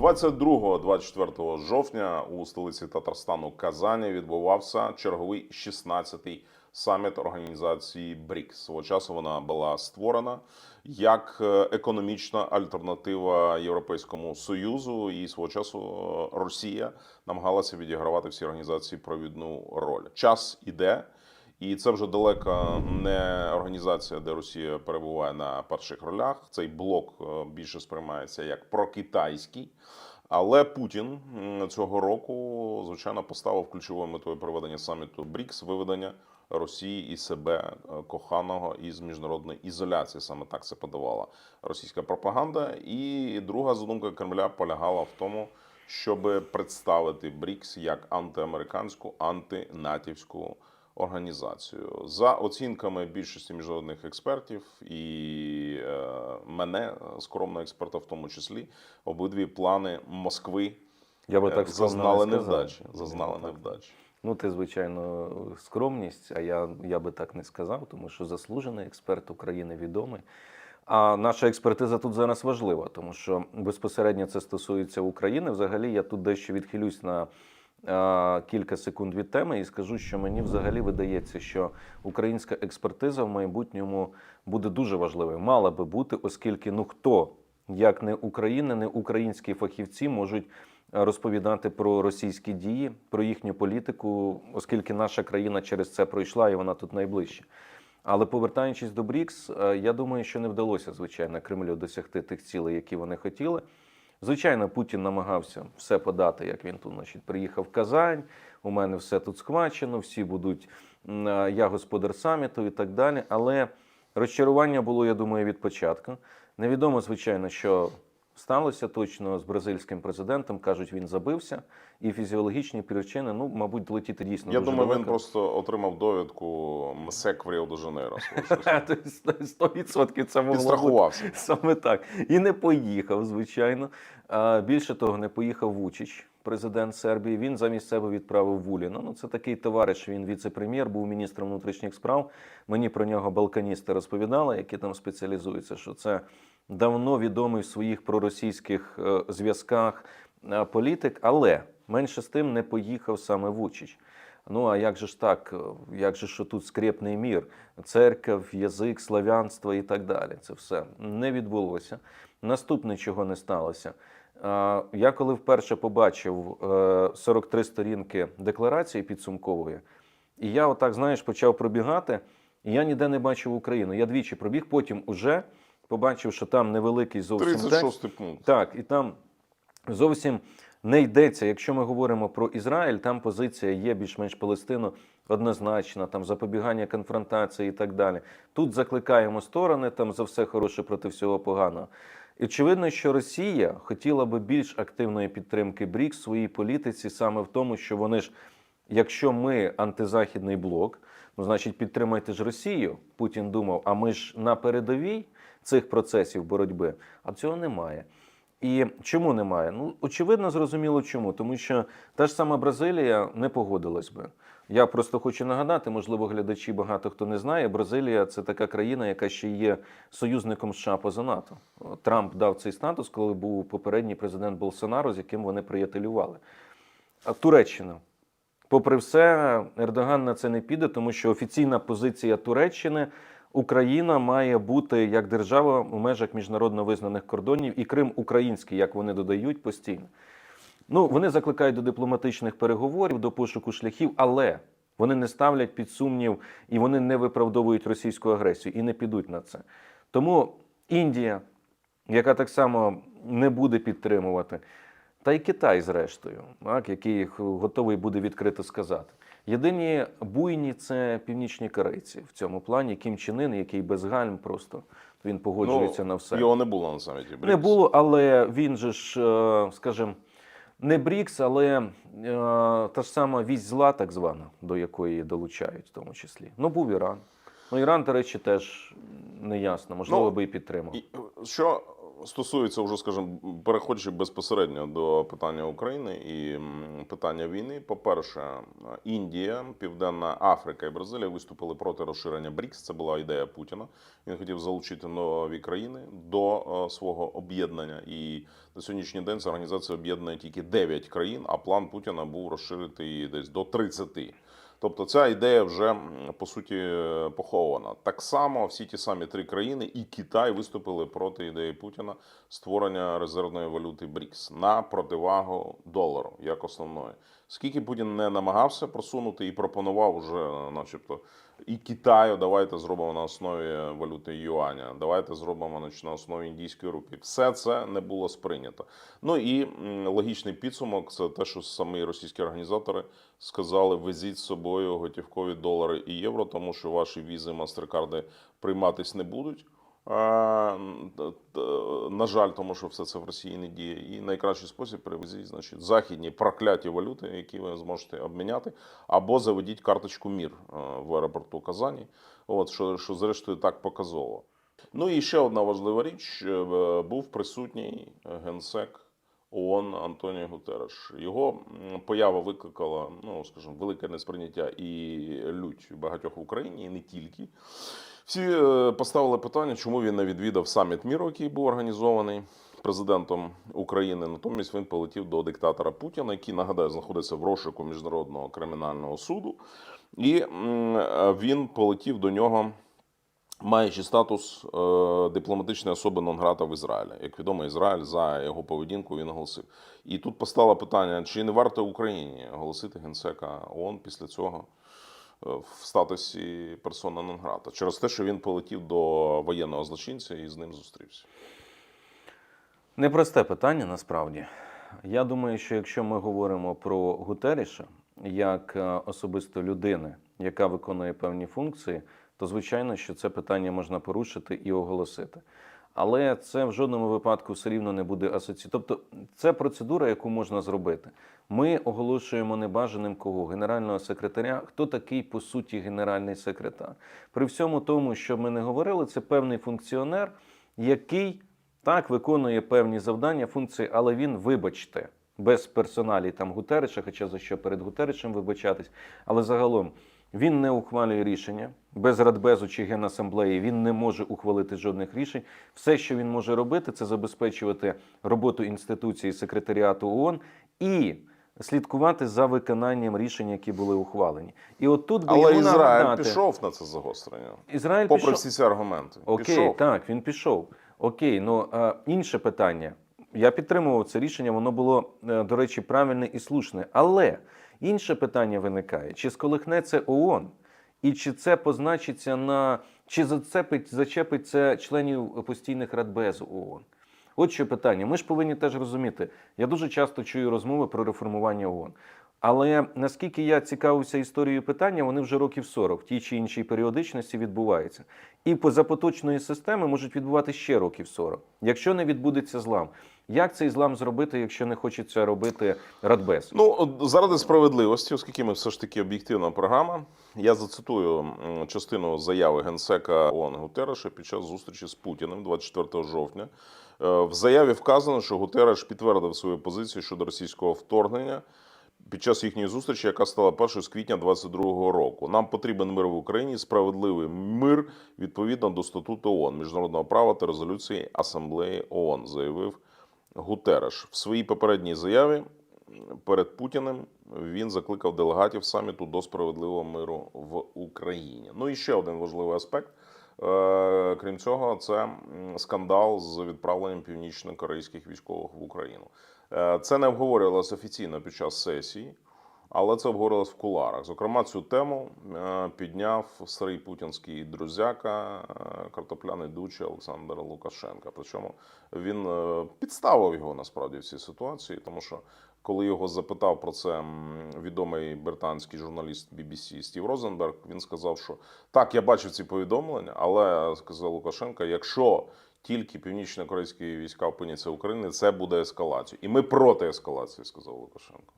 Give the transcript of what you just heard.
22-24 жовтня у столиці Татарстану Казані відбувався черговий 16-й саміт організації БРІКС. Свого часу вона була створена як е, економічна альтернатива Європейському Союзу, і свого часу е, Росія намагалася відігравати всі організації провідну роль. Час іде. І це вже далеко не організація, де Росія перебуває на перших ролях. Цей блок е, більше сприймається як прокитайський. Але Путін цього року, звичайно, поставив ключовою метою проведення саміту БРІКС виведення Росії і себе е, коханого із міжнародної ізоляції. Саме так це подавала російська пропаганда. І друга задумка Кремля полягала в тому, щоб представити БРІКС як антиамериканську, антинатівську організацію за оцінками більшості міжнародних експертів і е, мене, скромного експерта, в тому числі, обидві плани Москви Я би е, так зазнали не невдачі. Зазнали невдачі. Ну, ти, звичайно, скромність, а я, я би так не сказав, тому що заслужений експерт України відомий. А наша експертиза тут зараз важлива, тому що безпосередньо це стосується України. Взагалі, я тут дещо відхилюсь на кілька секунд від теми і скажу, що мені взагалі видається, що українська експертиза в майбутньому буде дуже важливою. Мала би бути, оскільки ну хто, як не Україна, не українські фахівці можуть розповідати про російські дії, про їхню політику, оскільки наша країна через це пройшла і вона тут найближче. Але повертаючись до БРІКС, е, я думаю, що не вдалося, звичайно, Кремлю досягти тих цілей, які вони хотіли. Звичайно, Путін намагався все подати, як він тут значить, приїхав в Казань. У мене все тут схвачено, всі будуть я господар саміту і так далі. Але розчарування було, я думаю, від початку. Невідомо, звичайно, що сталося точно з бразильським президентом. кажуть, він забився, і фізіологічні причини, ну, мабуть, летіти дійсно. Я дуже думаю, він просто отримав довідку МСЕК в Ріо де Жанейро. Тобто 100% це могло бути. Саме так. І не поїхав, звичайно. Більше того, не поїхав Вучич, президент Сербії. Він замість себе відправив Вуліна. Ну, це такий товариш, він віце-прем'єр, був міністром внутрішніх справ. Мені про нього балканісти розповідали, які там спеціалізуються, що це давно відомий в своїх проросійських е, зв'язках е, політик, але менше з тим не поїхав саме Вучич. Ну а як же ж так? Як же що тут скрепний мір? Церков, язик, славянство і так далі. Це все не відбулося. Наступне, чого не сталося. Я коли вперше побачив е, 43 сторінки декларації підсумкової, і я отак, знаєш, почав пробігати, і я ніде не бачив Україну. Я двічі пробіг, потім уже побачив, що там невеликий зовсім текст. 36 пункт. Так, і там зовсім не йдеться. Якщо ми говоримо про Ізраїль, там позиція є більш-менш Палестину однозначна, там запобігання конфронтації і так далі. Тут закликаємо сторони там за все хороше проти всього поганого. І очевидно, що Росія хотіла би більш активної підтримки БРІКС в своїй політиці саме в тому, що вони ж, якщо ми антизахідний блок, ну значить підтримайте ж Росію. Путін думав, а ми ж на передовій цих процесів боротьби, а цього немає. І чому немає? Ну, очевидно, зрозуміло чому. Тому що та ж сама Бразилія не погодилась би. Я просто хочу нагадати, можливо, глядачі багато хто не знає. Бразилія це така країна, яка ще є союзником США поза НАТО. Трамп дав цей статус, коли був попередній президент Болсонаро, з яким вони приятелювали. А Туреччина. Попри все, Ердоган на це не піде, тому що офіційна позиція Туреччини Україна має бути як держава у межах міжнародно визнаних кордонів, і Крим український, як вони додають постійно. Ну, вони закликають до дипломатичних переговорів, до пошуку шляхів, але вони не ставлять під сумнів і вони не виправдовують російську агресію і не підуть на це. Тому Індія, яка так само не буде підтримувати, та й Китай, зрештою, так, який готовий буде відкрито сказати. Єдині буйні це північні корейці в цьому плані. Кім Чен Ін, який без гальм просто він погоджується на все. Ну, Його не було на саміті. Не було, але він же ж, е, скажімо, не Брікс, але е, та ж сама вісь зла, так звана, до якої долучають, в тому числі. Ну, був Іран. Ну, Іран, до речі, теж не ясно, можливо, Ну, би і підтримав. І, що стосується вже, скажімо, переходячи безпосередньо до питання України і питання війни. По-перше, Індія, Південна Африка і Бразилія виступили проти розширення БРІКС. Це була ідея Путіна. Він хотів залучити нові країни до е, свого об'єднання. І на сьогоднішній день ця організація об'єднує тільки 9 країн, а план Путіна був розширити її десь до 30. Тобто ця ідея вже по суті е, похована. Так само всі ті самі три країни і Китай виступили проти ідеї Путіна створення резервної валюти БРІКС на противагу долару як основної. Скільки Путін не намагався просунути і пропонував уже, начебто, і Китаю, давайте зробимо на основі валюти юаня, давайте зробимо на основі індійської рупії. Все це не було сприйнято. Ну і логічний підсумок це те, що самі російські організатори сказали: везіть з собою готівкові долари і євро, тому що ваші візи, мастеркарди прийматись не будуть. На жаль, тому що все це в Росії не діє. І найкращий спосіб привезіть, значить, західні прокляті валюти, які ви зможете обміняти, або заведіть карточку МІР е, в аеропорту Казані. От що, що зрештою так показово. Ну і ще одна важлива річ: е, був присутній генсек ООН Антоніо Гутереш. Його поява викликала, ну скажімо, велике несприйняття і лють багатьох в Україні, і не тільки. Всі е, поставили питання, чому він не відвідав саміт міру, який був організований президентом України. Натомість він полетів до диктатора Путіна, який нагадаю знаходиться в розшуку міжнародного кримінального суду, і е, він полетів до нього. Маючи статус е, дипломатичної особи Нонграта в Ізраїлі. Як відомо, Ізраїль за його поведінку він оголосив. І тут постало питання: чи не варто Україні оголосити генсека ООН після цього в статусі персона Нонграта через те, що він полетів до воєнного злочинця і з ним зустрівся. Непросте питання насправді. Я думаю, що якщо ми говоримо про Гутеріша як е, особисто людини, яка виконує певні функції, то звичайно, що це питання можна порушити і оголосити. Але це в жодному випадку все рівно не буде асоці. Тобто, це процедура, яку можна зробити. Ми оголошуємо небажаним кого генерального секретаря. Хто такий по суті генеральний секретар? При всьому тому, що ми не говорили, це певний функціонер, який так виконує певні завдання, функції, але він, вибачте, без персоналі там Гутериша, хоча за що перед Гутеришем вибачатись, але загалом він не ухвалює рішення без радбезу чи генасамблеї. Він не може ухвалити жодних рішень. Все, що він може робити, це забезпечувати роботу інституції секретаріату ООН і слідкувати за виконанням рішень, які були ухвалені. І от тут би Але йому Ізраїль нагадати- пішов на це загострення. Ізраїль Попри пішов. всі ці аргументи. Окей, пішов. так, він пішов. Окей, ну а, інше питання. Я підтримував це рішення, воно було, е, до речі, правильне і слушне. Але інше питання виникає: чи сколихне це ООН, і чи це позначиться на чи зацепить, зачепить це членів постійних радбезу ООН? От що питання. Ми ж повинні теж розуміти. Я дуже часто чую розмови про реформування ООН. Але наскільки я цікавився історією питання, вони вже років 40 в тій чи іншій періодичності відбуваються. І поза поточної системи можуть відбувати ще років 40, якщо не відбудеться злам. Як цей злам зробити, якщо не хочеться робити радбез? Ну, заради справедливості, оскільки ми все ж таки об'єктивна програма, я зацитую частину заяви генсека ООН Гутереша під час зустрічі з Путіним 24 жовтня. Е, В заяві вказано, що Гутереш підтвердив свою позицію щодо російського вторгнення під час їхньої зустрічі, яка стала першою з квітня 22 року. Нам потрібен мир в Україні, справедливий мир відповідно до статуту ООН, міжнародного права та резолюції Асамблеї ООН, заявив Гутереш в своїй попередній заяві перед Путіним він закликав делегатів саміту до справедливого миру в Україні. Ну і ще один важливий аспект. Е, Крім цього, це скандал з відправленням північно-корейських військових в Україну. Е, Це не обговорювалося офіційно під час сесії, але це обговорювалося в куларах. Зокрема, цю тему е, підняв старий путінський друзяка, е, картопляний дуче Олександр Лукашенка. Причому він е, підставив його насправді в цій ситуації, тому що коли його запитав про це відомий британський журналіст BBC Стів Розенберг, він сказав, що так, я бачив ці повідомлення, але сказав Лукашенка, якщо тільки північно-корейські війська опиняться в Україні, це буде ескалацією. І ми проти ескалації, сказав Лукашенко.